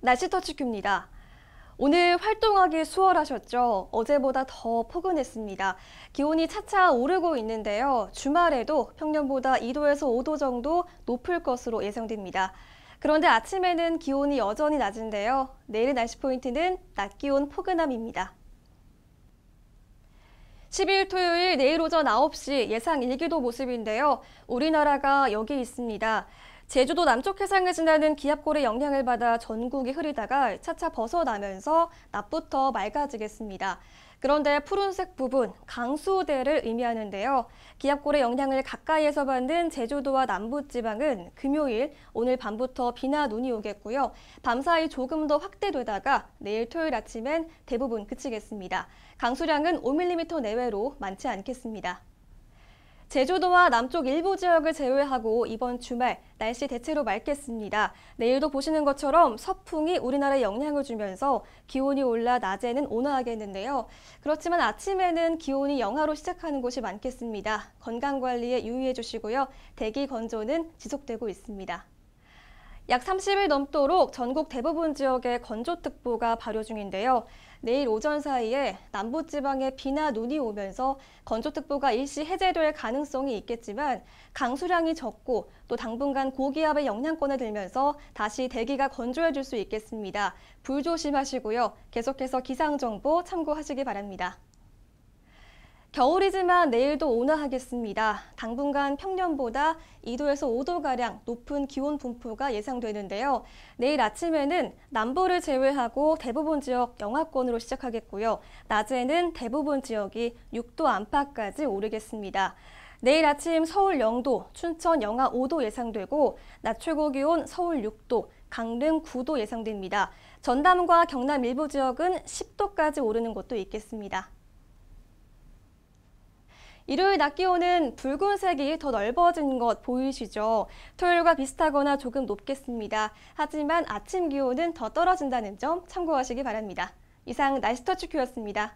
날씨 터치큐입니다. 오늘 활동하기 수월하셨죠? 어제보다 더 포근했습니다. 기온이 차차 오르고 있는데요. 주말에도 평년보다 2도에서 5도 정도 높을 것으로 예상됩니다. 그런데 아침에는 기온이 여전히 낮은데요. 내일의 날씨 포인트는 낮 기온 포근함입니다. 10일 토요일 내일 오전 9시 예상 일기도 모습인데요. 우리나라가 여기 있습니다. 제주도 남쪽 해상을 지나는 기압골의 영향을 받아 전국이 흐리다가 차차 벗어나면서 낮부터 맑아지겠습니다. 그런데 푸른색 부분, 강수대를 의미하는데요. 기압골의 영향을 가까이에서 받는 제주도와 남부지방은 금요일, 오늘 밤부터 비나 눈이 오겠고요. 밤사이 조금 더 확대되다가 내일 토요일 아침엔 대부분 그치겠습니다. 강수량은 5mm 내외로 많지 않겠습니다. 제주도와 남쪽 일부 지역을 제외하고 이번 주말 날씨 대체로 맑겠습니다. 내일도 보시는 것처럼 서풍이 우리나라에 영향을 주면서 기온이 올라 낮에는 온화하겠는데요. 그렇지만 아침에는 기온이 영하로 시작하는 곳이 많겠습니다. 건강관리에 유의해 주시고요. 대기 건조는 지속되고 있습니다. 약 30일 넘도록 전국 대부분 지역에 건조특보가 발효 중인데요. 내일 오전 사이에 남부지방에 비나 눈이 오면서 건조특보가 일시 해제될 가능성이 있겠지만 강수량이 적고 또 당분간 고기압의 영향권에 들면서 다시 대기가 건조해질 수 있겠습니다. 불 조심하시고요. 계속해서 기상정보 참고하시기 바랍니다. 겨울이지만 내일도 온화하겠습니다. 당분간 평년보다 2도에서 5도가량 높은 기온 분포가 예상되는데요. 내일 아침에는 남부를 제외하고 대부분 지역 영하권으로 시작하겠고요. 낮에는 대부분 지역이 6도 안팎까지 오르겠습니다. 내일 아침 서울 0도, 춘천 영하 5도 예상되고 낮 최고 기온 서울 6도, 강릉 9도 예상됩니다. 전남과 경남 일부 지역은 10도까지 오르는 곳도 있겠습니다. 일요일 낮 기온은 붉은색이 더 넓어진 것 보이시죠? 토요일과 비슷하거나 조금 높겠습니다. 하지만 아침 기온은 더 떨어진다는 점 참고하시기 바랍니다. 이상 날씨 터치큐였습니다.